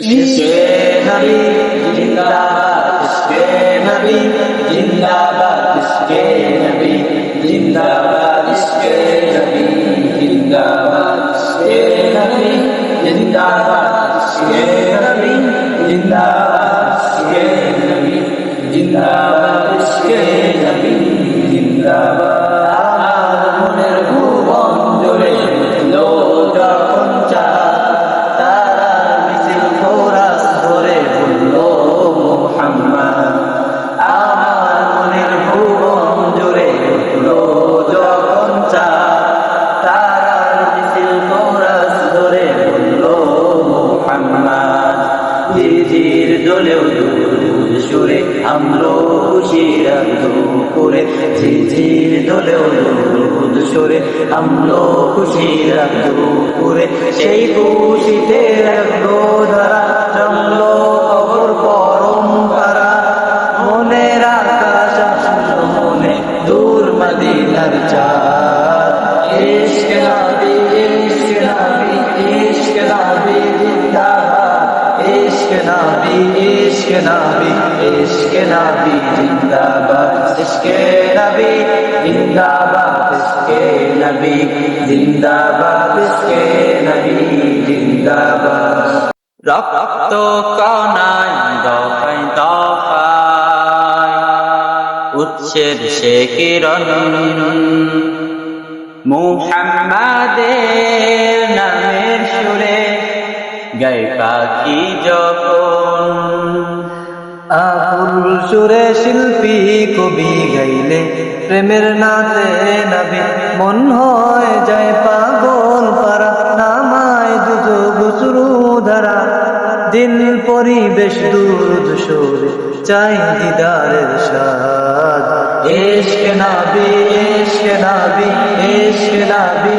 ইশকে নবী, জিন্দাবাদ। ইশকে নবী, জিন্দাবাদ। ইশকে নবী, জিন্দাবাদ। ইশকে নবী, জিন্দাবাদ। ইশকে নবী, জিন্দাবাদ। ইশকে নবী, জিন্দাবাদ। ইশকে নবী, জিন্দাবাদ। ইশকে নবী, জিন্দাবাদ। মনের ভুবন ঝিঝির দোলেও সুরে আমলো খুশির করে। ঝিঝির দোলেও সুরে আমলো খুশির করে। সেই খুশিতে রাখব ধারা इश्क नबी इश्क नबी इश्क नबी जिंदाबाद इश्क नबी जिंदाबाद इश्क नबी जिंदाबाद इश्क नबी जिंदाबाद রক্ত কনাই দফায় দফায় উচ্ছেদ সে কিরণ মুহাম্মাদের নামের সুরে গাই পাখি যখন। আকুল সুরে শিল্পী কবি গাইলে প্রেমের নাতে নাবি, মন হয় যায় পাগল পারা নামায় দুজো গুসরু ধারা। দিল পরিবেশ দুধ সুরে চাই দিদারের স্বাদ ইশক নবী ইশক নবী ইশক নবী